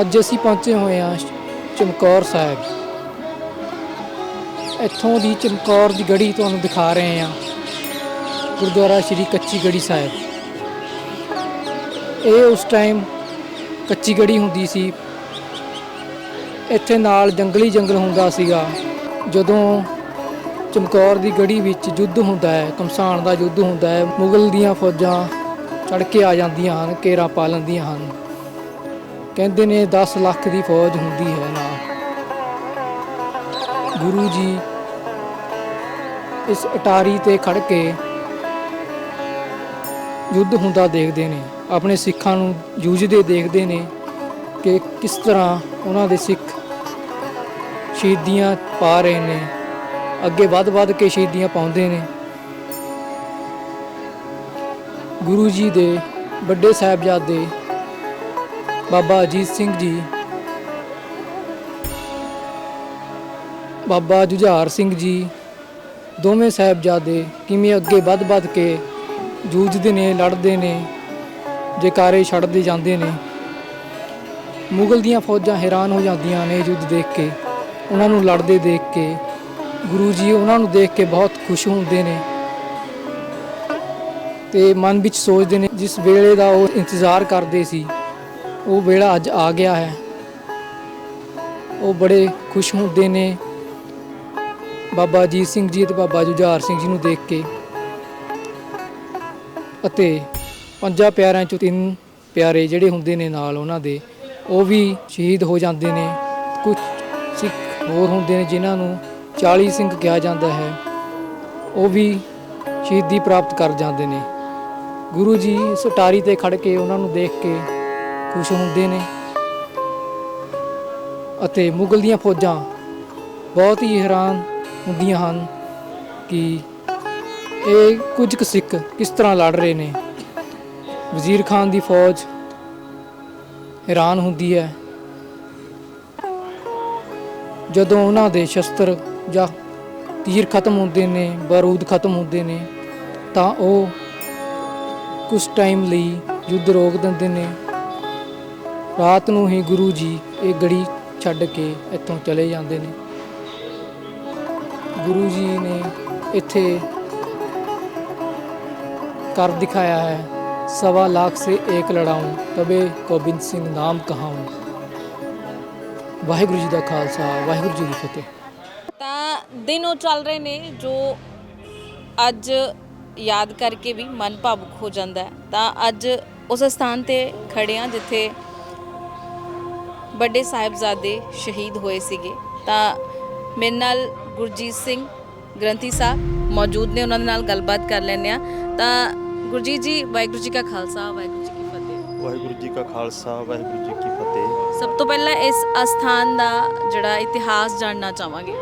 ਅੱਜ ਅਸੀਂ ਪਹੁੰਚੇ ਹੋਏ ਹਾਂ ਚਮਕੌਰ ਸਾਹਿਬ। ਇੱਥੋਂ ਦੀ ਚਮਕੌਰ ਦੀ ਗੜੀ ਤੁਹਾਨੂੰ ਦਿਖਾ ਰਹੇ ਹਾਂ। ਗੁਰਦੁਆਰਾ ਸ਼੍ਰੀ ਕੱਚੀ ਗੜੀ ਸਾਹਿਬ। ਇਹ ਉਸ ਟਾਈਮ ਕੱਚੀ ਗੜੀ ਹੁੰਦੀ ਸੀ। ਇੱਥੇ ਨਾਲ ਜੰਗਲੀ ਜੰਗਲ ਹੁੰਦਾ ਸੀਗਾ। ਜਦੋਂ ਚਮਕੌਰ ਦੀ ਗੜੀ ਵਿੱਚ ਯੁੱਧ ਹੁੰਦਾ ਹੈ, ਕਮਸਾਨ ਦਾ ਯੁੱਧ ਹੁੰਦਾ ਹੈ, ਮੁਗਲ ਦੀਆਂ ਫੌਜਾਂ ਚੜ ਕੇ ਆ ਜਾਂਦੀਆਂ ਹਨ, ਕੇਰਾ ਪਾ ਲੈਂਦੀਆਂ ਹਨ। ਕਹਿੰਦੇ ਨੇ 10 ਲੱਖ ਦੀ ਫੌਜ ਹੁੰਦੀ ਹੈ ਨਾਲ ਗੁਰੂ ਜੀ ਇਸ ਅਟਾਰੀ ਤੇ ਖੜ ਕੇ ਯੁੱਧ ਹੁੰਦਾ ਦੇਖਦੇ ਨੇ। ਆਪਣੇ ਸਿੱਖਾਂ ਨੂੰ ਜੂਝਦੇ ਦੇਖਦੇ ਨੇ ਕਿ ਕਿਸ ਤਰ੍ਹਾਂ ਉਹਨਾਂ ਦੇ ਸਿੱਖ ਸ਼ਹੀਦੀਆਂ ਪਾ ਰਹੇ ਨੇ। ਅੱਗੇ ਵੱਧ-ਵੱਧ ਕੇ ਸ਼ਹੀਦੀਆਂ ਪਾਉਂਦੇ ਨੇ। ਗੁਰੂ ਜੀ ਦੇ ਵੱਡੇ ਸਾਹਿਬਜ਼ਾਦੇ ਬਾਬਾ ਅਜੀਤ ਸਿੰਘ ਜੀ, ਬਾਬਾ ਜੁਝਾਰ ਸਿੰਘ ਜੀ, ਦੋਵੇਂ ਸਾਹਿਬਜ਼ਾਦੇ ਕਿਵੇਂ ਅੱਗੇ ਵੱਧ-ਵੱਧ ਕੇ ਜੂਝਦੇ ਨੇ, ਲੜਦੇ ਨੇ, ਜੈਕਾਰੇ ਛੱਡਦੇ ਜਾਂਦੇ ਨੇ। ਮੁਗਲ ਦੀਆਂ ਫੌਜਾਂ ਹੈਰਾਨ ਹੋ ਜਾਂਦੀਆਂ ਨੇ ਯੁੱਧ ਦੇਖ ਕੇ, ਉਹਨਾਂ ਨੂੰ ਲੜਦੇ ਦੇਖ ਕੇ। ਗੁਰੂ ਜੀ ਉਹਨਾਂ ਨੂੰ ਦੇਖ ਕੇ ਬਹੁਤ ਖੁਸ਼ ਹੁੰਦੇ ਨੇ ਤੇ ਮਨ ਵਿੱਚ ਸੋਚਦੇ ਨੇ, ਜਿਸ ਵੇਲੇ ਦਾ ਉਹ ਇੰਤਜ਼ਾਰ ਕਰਦੇ ਸੀ ਉਹ ਵੇਲਾ ਅੱਜ ਆ ਗਿਆ ਹੈ। ਉਹ ਬੜੇ ਖੁਸ਼ ਹੁੰਦੇ ਨੇ। ਬਾਬਾ ਅਜੀਤ ਸਿੰਘ ਜੀ ਤੇ ਬਾਬਾ ਜੁਝਾਰ ਸਿੰਘ ਜੀ ਨੂੰ ਦੇਖ ਕੇ। ਅਤੇ ਪੰਜਾਂ ਪਿਆਰਿਆਂ ਚੋਂ ਤਿੰਨ ਪਿਆਰੇ ਜਿਹੜੇ ਹੁੰਦੇ ਨੇ ਨਾਲ ਉਹਨਾਂ ਦੇ, ਉਹ ਵੀ ਸ਼ਹੀਦ ਹੋ ਜਾਂਦੇ ਨੇ। ਕੁਝ ਸਿੱਖ ਹੋਰ ਹੁੰਦੇ ਨੇ ਜਿਨ੍ਹਾਂ ਨੂੰ 40 ਸਿੰਘ ਕਿਹਾ ਜਾਂਦਾ ਹੈ। ਉਹ ਵੀ ਸ਼ਹੀਦੀ ਪ੍ਰਾਪਤ ਕਰ ਜਾਂਦੇ ਨੇ। ਗੁਰੂ ਜੀ ਇਸ ਅਟਾਰੀ ਤੇ ਖੜ ਕੇ ਉਹਨਾਂ ਨੂੰ ਦੇਖ ਕੇ ਖੁਸ਼ ਹੁੰਦੇ ਨੇ। ਅਤੇ ਮੁਗਲ ਦੀਆਂ ਫੌਜਾਂ ਬਹੁਤ ਹੀ ਹੈਰਾਨ ਹੁੰਦੀਆਂ ਹਨ ਕਿ ਇਹ ਕੁਝ ਕੁ ਸਿੱਖ ਕਿਸ ਤਰ੍ਹਾਂ ਲੜ ਰਹੇ ਨੇ। ਵਜ਼ੀਰ ਖਾਨ ਦੀ ਫੌਜ ਹੈਰਾਨ ਹੁੰਦੀ ਹੈ। ਜਦੋਂ ਉਹਨਾਂ ਦੇ ਸ਼ਸਤਰ ਜਾਂ ਤੀਰ ਖਤਮ ਹੁੰਦੇ ਨੇ, ਬਾਰੂਦ ਖਤਮ ਹੁੰਦੇ ਨੇ, ਤਾਂ ਉਹ ਕੁਝ ਟਾਈਮ ਲਈ ਯੁੱਧ ਰੋਕ ਦਿੰਦੇ ਨੇ। ਰਾਤ ਨੂੰ ਹੀ ਗੁਰੂ ਜੀ ਇਹ ਗੜੀ ਛੱਡ ਕੇ ਇੱਥੋਂ ਚਲੇ ਜਾਂਦੇ ਨੇ। ਗੁਰੂ ਜੀ ਨੇ ਇੱਥੇ ਕਰ ਦਿਖਾਇਆ ਹੈ, ਸਵਾ ਲੱਖ ਸੇ ਏਕ ਲੜਾऊं ਤਬੇ ਗੋਬਿੰਦ ਸਿੰਘ ਨਾਮ ਕਹਾऊं ਵਾਹਿਗੁਰੂ ਜੀ ਦਾ ਖਾਲਸਾ, ਵਾਹਿਗੁਰੂ ਜੀ ਦੀ ਫਤਿਹ। ਤਾਂ ਦਿਨ ਉਹ ਚੱਲ ਰਹੇ ਨੇ ਜੋ ਅੱਜ ਯਾਦ ਕਰਕੇ ਵੀ ਮਨ ਭਾਵੁਕ ਹੋ ਜਾਂਦਾ ਤਾਂ ਅੱਜ ਉਸ ਸਥਾਨ ਤੇ ਖੜੇ ਹਾਂ ਜਿੱਥੇ ਵੱਡੇ ਸਾਹਿਬਜ਼ਾਦੇ ਸ਼ਹੀਦ ਹੋਏ ਸੀਗੇ। ਤਾਂ ਮੇਰੇ ਨਾਲ ਗੁਰਜੀਤ ਸਿੰਘ ਗ੍ਰੰਥੀ ਸਾਹਿਬ ਮੌਜੂਦ ਨੇ ਉਹਨਾਂ ਦੇ ਨਾਲ ਗੱਲਬਾਤ ਕਰ ਲੈਂਦੇ ਆ ਤਾਂ ਗੁਰਜੀਤ ਜੀ ਵਾਹਿਗੁਰੂ ਜੀ ਕਾ ਖਾਲਸਾ ਵਾਹਿਗੁਰੂ ਜੀ ਕੀ ਫਤਿਹ। ਵਾਹਿਗੁਰੂ ਜੀ ਕਾ ਖਾਲਸਾ ਵਾਹਿਗੁਰੂ ਜੀ ਕੀ ਫਤਿਹ। ਸਭ ਤੋਂ ਪਹਿਲਾਂ ਇਸ ਅਸਥਾਨ ਦਾ ਜਿਹੜਾ ਇਤਿਹਾਸ ਜਾਣਨਾ ਚਾਹਾਂਗੇ।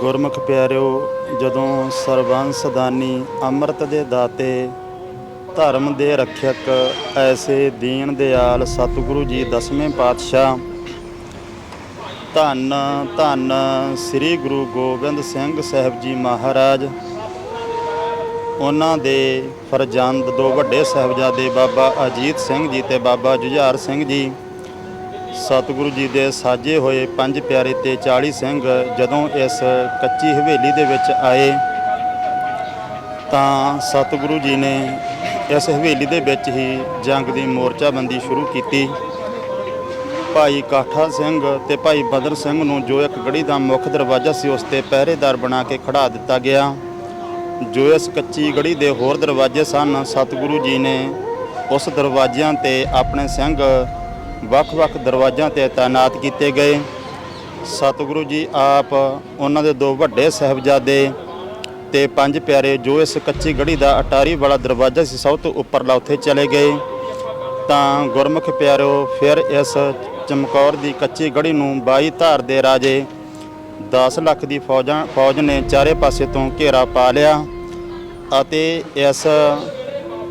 ਗੁਰਮੁਖ ਪਿਆਰਿਓ ਜਦੋਂ ਸਰਬੰਸ ਦਾਨੀ ਅੰਮ੍ਰਿਤ ਦੇ ਦਾਤੇ ਧਰਮ ਦੇ ਰੱਖਿਅਕ ਐਸੇ ਦੀਨ ਦਿਆਲ ਸਤਿਗੁਰੂ ਜੀ ਦਸਵੇਂ ਪਾਤਸ਼ਾਹ। ਧੰਨ ਧੰਨ ਸ੍ਰੀ ਗੁਰੂ ਗੋਬਿੰਦ ਸਿੰਘ ਸਾਹਿਬ ਜੀ ਮਹਾਰਾਜ। ਉਹਨਾਂ ਦੇ ਫਰਜ਼ੰਦ ਦੋ ਵੱਡੇ ਸਾਹਿਬਜ਼ਾਦੇ ਬਾਬਾ ਅਜੀਤ ਸਿੰਘ ਜੀ ਤੇ ਬਾਬਾ ਜੁਝਾਰ ਸਿੰਘ ਜੀ। ਸਤਿਗੁਰੂ ਜੀ ਦੇ ਸਾਜੇ ਹੋਏ ਪੰਜ ਪਿਆਰੇ ਤੇ 40 ਸਿੰਘ ਜਦੋਂ ਇਸ ਕੱਚੀ ਹਵੇਲੀ ਦੇ ਵਿੱਚ ਆਏ, ਤਾਂ ਸਤਿਗੁਰੂ ਜੀ ਨੇ ਇਸ ਹਵੇਲੀ ਦੇ ਵਿੱਚ ਹੀ ਜੰਗ ਦੀ ਮੋਰਚਾਬੰਦੀ ਸ਼ੁਰੂ ਕੀਤੀ। ਭਾਈ ਕਾਠਾ ਸਿੰਘ ਤੇ ਭਾਈ ਬਦਰ ਸਿੰਘ ਨੂੰ ਜੋ ਇੱਕ ਗੜੀ ਦਾ ਮੁੱਖ ਦਰਵਾਜ਼ਾ ਸੀ, ਉਸ ਤੇ ਪਹਿਰੇਦਾਰ ਬਣਾ ਕੇ ਖੜਾ ਦਿੱਤਾ ਗਿਆ। ਜੋ ਇਸ ਕੱਚੀ ਗੜੀ ਦੇ ਹੋਰ ਦਰਵਾਜ਼ੇ ਸਨ, ਸਤਿਗੁਰੂ ਜੀ ਨੇ ਉਸ ਦਰਵਾਜ਼ਿਆਂ ਤੇ ਆਪਣੇ ਸਿੰਘ ਵੱਖ-ਵੱਖ ਦਰਵਾਜ਼ਿਆਂ ਤੇ ਤਾਇਨਾਤ ਕੀਤੇ ਗਏ। ਸਤਿਗੁਰੂ ਜੀ ਆਪ ਉਹਨਾਂ ਦੇ ਦੋ ਵੱਡੇ ਸਹਿਬਜ਼ਾਦੇ ਤੇ ਪੰਜ ਪਿਆਰੇ ਜੋ ਇਸ ਕੱਚੀ ਗੜੀ ਦਾ ਅਟਾਰੀ ਵਾਲਾ ਦਰਵਾਜ਼ਾ ਸੀ, ਸਭ ਤੋਂ ਉੱਪਰਲਾ ਉੱਥੇ ਚਲੇ ਗਏ। ਤਾਂ ਗੁਰਮੁਖ ਪਿਆਰਿਓ ਫਿਰ ਇਸ ਚਮਕੌਰ ਦੀ ਕੱਚੀ ਗੜੀ ਨੂੰ 22 ਧਾਰ ਦੇ ਰਾਜੇ 10 ਲੱਖ ਦੀ ਫੌਜਾਂ, ਫੌਜ ਨੇ ਚਾਰੇ ਪਾਸੇ ਤੋਂ ਘੇਰਾ ਪਾ ਲਿਆ ਅਤੇ ਇਸ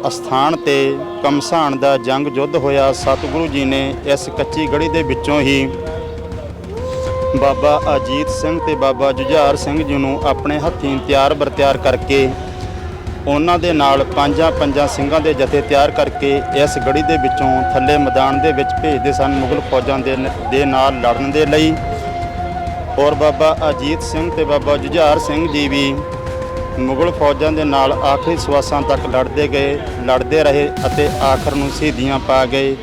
ਅਸਥਾਨ ਤੇ ਕਮਸਾਨ ਦਾ ਜੰਗ ਯੁੱਧ ਹੋਇਆ। ਸਤਿਗੁਰੂ ਜੀ ਨੇ ਇਸ ਕੱਚੀ ਗੜੀ ਦੇ ਵਿੱਚੋਂ ਹੀ ਬਾਬਾ ਅਜੀਤ ਸਿੰਘ ਤੇ ਬਾਬਾ ਜੁਝਾਰ ਸਿੰਘ ਜੀ ਨੂੰ ਆਪਣੇ ਹੱਥੀਂ ਤਿਆਰ ਬਰਤਿਆਰ ਕਰਕੇ ਉਹਨਾਂ ਦੇ ਨਾਲ ਪੰਜਾਂ ਪੰਜਾਂ ਸਿੰਘਾਂ ਦੇ ਜਥੇ ਤਿਆਰ ਕਰਕੇ ਇਸ ਗੜੀ ਦੇ ਵਿੱਚੋਂ ਥੱਲੇ ਮੈਦਾਨ ਦੇ ਵਿੱਚ ਭੇਜਦੇ ਸਨ ਮੁਗਲ ਫੌਜਾਂ ਦੇ ਨ- ਦੇ ਨਾਲ ਲੜਨ ਦੇ ਲਈ। ਔਰ ਬਾਬਾ ਅਜੀਤ ਸਿੰਘ ਤੇ ਬਾਬਾ ਜੁਝਾਰ ਸਿੰਘ ਜੀ ਵੀ ਮੁਗਲ ਫੌਜਾਂ ਦੇ ਨਾਲ ਆਖਰੀ ਸਵਾਸਾਂ ਤੱਕ ਲੜਦੇ ਗਏ, ਲੜਦੇ ਰਹੇ ਅਤੇ ਆਖਰ ਨੂੰ ਸ਼ਹੀਦੀਆਂ ਪਾ ਗਏ।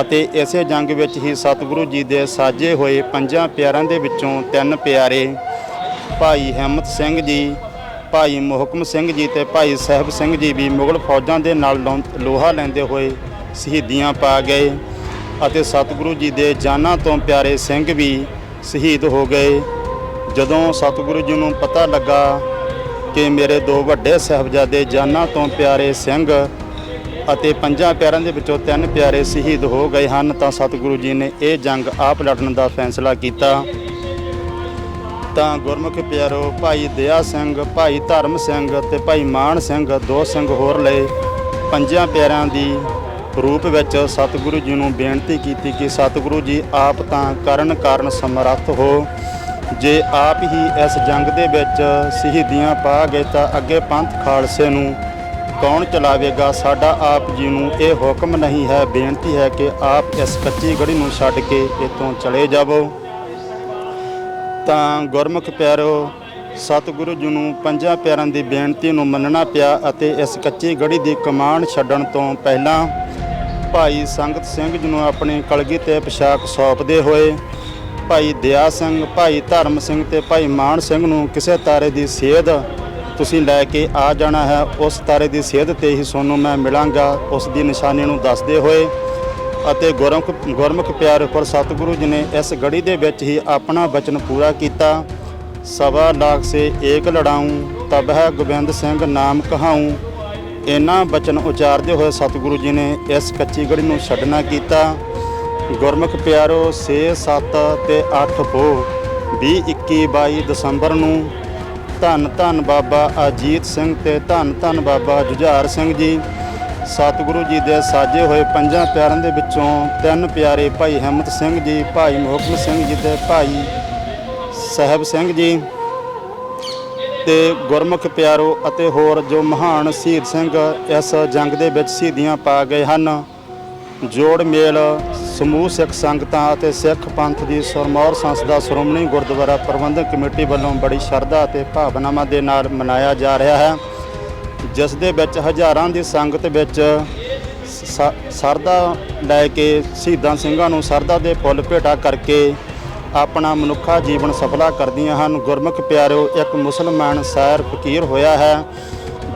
ਅਤੇ ਇਸੇ ਜੰਗ ਵਿੱਚ ਹੀ ਸਤਿਗੁਰੂ ਜੀ ਦੇ ਸਾਜੇ ਹੋਏ ਪੰਜਾਂ ਪਿਆਰਿਆਂ ਦੇ ਵਿੱਚੋਂ ਤਿੰਨ ਪਿਆਰੇ, ਭਾਈ ਹਿੰਮਤ ਸਿੰਘ ਜੀ, ਭਾਈ ਮੁਹਕਮ ਸਿੰਘ ਜੀ ਤੇ ਭਾਈ ਸਾਹਿਬ ਸਿੰਘ ਜੀ ਵੀ ਮੁਗਲ ਫੌਜਾਂ ਦੇ ਨਾਲ ਲੌਂ- ਲੋਹਾ ਲੈਂਦੇ ਹੋਏ ਸ਼ਹੀਦੀਆਂ ਪਾ ਗਏ ਅਤੇ ਸਤਿਗੁਰੂ ਜੀ ਦੇ ਜਾਨਾਂ ਤੋਂ ਪਿਆਰੇ ਸਿੰਘ ਵੀ ਸ਼ਹੀਦ ਹੋ ਗਏ। ਜਦੋਂ ਸਤਿਗੁਰੂ ਜੀ ਨੂੰ ਪਤਾ ਲੱਗਾ ਕਿ ਮੇਰੇ ਦੋ ਵੱਡੇ ਸਾਹਿਬਜ਼ਾਦੇ ਜਾਨਾਂ ਤੋਂ ਪਿਆਰੇ ਸਿੰਘ ਅਤੇ ਪੰਜਾਂ ਪਿਆਰਿਆਂ ਦੇ ਵਿੱਚੋਂ ਤਿੰਨ ਪਿਆਰੇ ਸ਼ਹੀਦ ਹੋ ਗਏ ਹਨ, ਤਾਂ ਸਤਿਗੁਰੂ ਜੀ ਨੇ ਇਹ ਜੰਗ ਆਪ ਲੜਨ ਦਾ ਫੈਸਲਾ ਕੀਤਾ। ਤਾਂ ਗੁਰਮੁਖ ਪਿਆਰੋ, ਭਾਈ ਦਇਆ ਸਿੰਘ, ਭਾਈ ਧਰਮ ਸਿੰਘ ਤੇ ਭਾਈ ਮਾਨ ਸਿੰਘ, ਦੋ ਸਿੰਘ ਹੋਰ ਲਏ। ਪੰਜਾਂ ਪਿਆਰਿਆਂ ਦੀ ਰੂਪ ਵਿੱਚ ਸਤਿਗੁਰੂ ਜੀ ਨੂੰ ਬੇਨਤੀ ਕੀਤੀ ਕਿ ਸਤਿਗੁਰੂ ਜੀ ਆਪ ਤਾਂ ਕਰਨ ਕਾਰਨ ਸਮਰੱਥ ਹੋ। ਜੇ ਆਪ ਹੀ ਇਸ ਜੰਗ ਦੇ ਵਿੱਚ ਸ਼ਹੀਦੀਆਂ ਪਾ ਗਏ ਤਾਂ ਅੱਗੇ ਪੰਥ ਖਾਲਸੇ ਨੂੰ ਕੌਣ ਚਲਾਵੇਗਾ? ਸਾਡਾ ਆਪ ਜੀ ਨੂੰ ਇਹ ਹੁਕਮ ਨਹੀਂ ਹੈ, ਬੇਨਤੀ ਹੈ ਕਿ ਆਪ ਇਸ ਕੱਚੀ ਗੜੀ ਨੂੰ ਛੱਡ ਕੇ ਇੱਥੋਂ ਚਲੇ ਜਾਵੋ। ਤਾਂ ਗੁਰਮੁਖ ਪਿਆਰੋ, ਸਤਿਗੁਰੂ ਜੀ ਨੂੰ ਪੰਜਾਂ ਪਿਆਰਾਂ ਦੀ ਬੇਨਤੀ ਨੂੰ ਮੰਨਣਾ ਪਿਆ ਅਤੇ ਇਸ ਕੱਚੀ ਗੜੀ ਦੀ ਕਮਾਂਡ ਛੱਡਣ ਤੋਂ ਪਹਿਲਾਂ ਭਾਈ ਸੰਗਤ ਸਿੰਘ ਜੀ ਨੂੰ ਆਪਣੀ ਕਲਗੀ ਤੇ ਪੋਸ਼ਾਕ ਸੌਂਪਦੇ ਹੋਏ ਭਾਈ ਦਇਆ ਸਿੰਘ, ਭਾਈ ਧਰਮ ਸਿੰਘ ਤੇ ਭਾਈ ਮਾਨ ਸਿੰਘ ਨੂੰ ਕਿਸੇ ਤਾਰੇ ਦੀ ਸੇਧ ਤੁਸੀਂ ਲੈ ਕੇ ਆ ਜਾਣਾ ਹੈ, ਉਸ ਤਾਰੇ ਦੀ ਸੇਧ ਤੇ ਹੀ ਤੁਹਾਨੂੰ ਮੈਂ ਮਿਲਾਂਗਾ। ਉਸ ਦੀ ਨਿਸ਼ਾਨੀ ਨੂੰ ਦੱਸਦੇ ਹੋਏ ਅਤੇ ਗੁਰਮੁਖ ਗੁਰਮੁਖ ਪਿਆਰ ਉੱਪਰ ਸਤਿਗੁਰੂ ਜੀ ਨੇ ਇਸ ਗੜੀ ਦੇ ਵਿੱਚ ਹੀ ਆਪਣਾ ਬਚਨ ਪੂਰਾ ਕੀਤਾ। ਸਵਾ ਲਾਖ ਸੇ ਏਕ ਲੜਾਊਂ ਤਬ ਹੈ ਗੋਬਿੰਦ ਸਿੰਘ ਨਾਮ ਕਹਾਊਂ ਇਹਨਾਂ ਬਚਨ ਉਚਾਰਦੇ ਹੋਏ ਸਤਿਗੁਰੂ ਜੀ ਨੇ ਇਸ ਕੱਚੀ ਗੜੀ ਨੂੰ ਛੱਡਣਾ ਕੀਤਾ। ਗੁਰਮੁਖ ਪਿਆਰੋ 6 7 ਤੇ 8 ਪੋ 20 21 22 ਦਸੰਬਰ ਨੂੰ ਧੰਨ ਧੰਨ ਬਾਬਾ ਅਜੀਤ ਸਿੰਘ ਤੇ ਧੰਨ ਧੰਨ ਬਾਬਾ ਜੁਝਾਰ ਸਿੰਘ ਜੀ। ਸਤਿਗੁਰੂ ਜੀ ਦੇ ਸਾਜੇ ਹੋਏ ਪੰਜਾਂ ਪਿਆਰਿਆਂ ਦੇ ਵਿੱਚੋਂ ਤਿੰਨ ਪਿਆਰੇ ਭਾਈ ਹਿੰਮਤ ਸਿੰਘ ਜੀ, ਭਾਈ ਮੋਹਕਮ ਸਿੰਘ ਜੀ ਤੇ ਭਾਈ ਸਾਹਿਬ ਸਿੰਘ ਜੀ ਤੇ ਗੁਰਮੁਖ ਪਿਆਰੋ ਅਤੇ ਹੋਰ ਜੋ ਮਹਾਨ ਸ਼ਹੀਦ ਸਿੰਘ ਇਸ ਜੰਗ ਦੇ ਵਿੱਚ ਸ਼ਹੀਦੀਆਂ ਪਾ ਗਏ ਹਨ। ਜੋੜ ਮੇਲ, ਸਮੂਹ ਸਿੱਖ ਸੰਗਤਾਂ ਅਤੇ ਸਿੱਖ ਪੰਥ ਦੀ ਸਰਮੌਰ ਸੰਸਦਾ ਸ਼੍ਰੋਮਣੀ ਗੁਰਦੁਆਰਾ ਪ੍ਰਬੰਧਕ ਕਮੇਟੀ ਵੱਲੋਂ ਬੜੀ ਸ਼ਰਧਾ ਅਤੇ ਭਾਵਨਾਵਾਂ ਦੇ ਨਾਲ ਮਨਾਇਆ ਜਾ ਰਿਹਾ ਹੈ। ਜਿਸ ਦੇ ਵਿੱਚ ਹਜ਼ਾਰਾਂ ਦੀ ਸੰਗਤ ਵਿੱਚ ਸ- ਸਰਦਾ ਲੈ ਕੇ ਸ਼ਹੀਦਾਂ ਸਿੰਘਾਂ ਨੂੰ ਸਰਦਾ ਦੇ ਫੁੱਲ ਭੇਟਾ ਕਰਕੇ ਆਪਣਾ ਮਨੁੱਖਾ ਜੀਵਨ ਸਫਲਾ ਕਰਦੀਆਂ ਹਨ। ਗੁਰਮੁਖ ਪਿਆਰਿਓ, ਇੱਕ ਮੁਸਲਮਾਨ ਸੈਰ ਫਕੀਰ ਹੋਇਆ ਹੈ।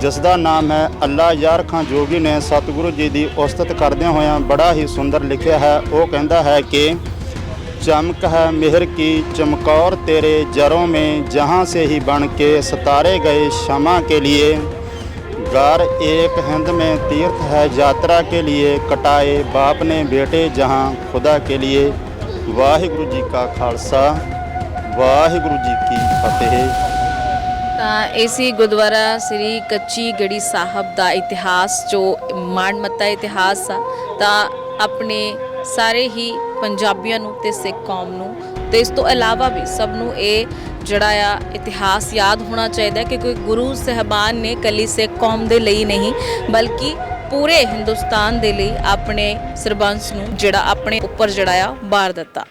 ਜਿਸ ਦਾ ਨਾਮ ਹੈ ਅੱਲਾ ਯਾਰ ਖਾਂ ਜੋਗੀ ਨੇ ਸਤਿਗੁਰੂ ਜੀ ਦੀ ਉਸਤਤ ਕਰਦਿਆਂ ਹੋਇਆਂ ਬੜਾ ਹੀ ਸੁੰਦਰ ਲਿਖਿਆ ਹੈ ਉਹ ਕਹਿੰਦਾ ਹੈ ਕਿ चमक है मेहर की चमकौर तेरे जरों में जहाँ से ही बन के सतारे गए क्षमा के लिए गार एक हिंद में तीर्थ है यात्रा के लिए कटाए बाप ने बेटे जहाँ खुदा के लिए वाहिगुरु जी का खालसा वाहिगुरु जी की फतेह ਤਾਂ ਇਸੀ ਗੁਰਦੁਆਰਾ ਸ੍ਰੀ ਕੱਚੀ ਗੜੀ ਸਾਹਿਬ ਦਾ ਇਤਿਹਾਸ, ਜੋ ਮਾਣਮੱਤਾ ਇਤਿਹਾਸ ਆ, ਤਾਂ ਆਪਣੇ ਸਾਰੇ ਹੀ ਪੰਜਾਬੀਆਂ ਨੂੰ ਤੇ ਸਿੱਖ ਕੌਮ ਨੂੰ, ਤੇ ਇਸ ਤੋਂ ਇਲਾਵਾ ਵੀ ਸਭ ਨੂੰ ਇਹ ਜਿਹੜਾ ਆ ਇਤਿਹਾਸ ਯਾਦ ਹੋਣਾ ਚਾਹੀਦਾ ਕਿ ਕੋਈ ਗੁਰੂ ਸਹਿਬਾਨ ਨੇ ਕੱਲੀ ਸਿੱਖ ਕੌਮ ਦੇ ਲਈ ਨਹੀਂ, ਬਲਕਿ ਪੂਰੇ ਹਿੰਦੁਸਤਾਨ ਦੇ ਲਈ ਆਪਣੇ ਸਰਬੰਸ ਨੂੰ ਜਿਹੜਾ ਆਪਣੇ ਉੱਪਰ ਜਿਹੜਾ ਆ ਬਾਰ ਦਿੱਤਾ।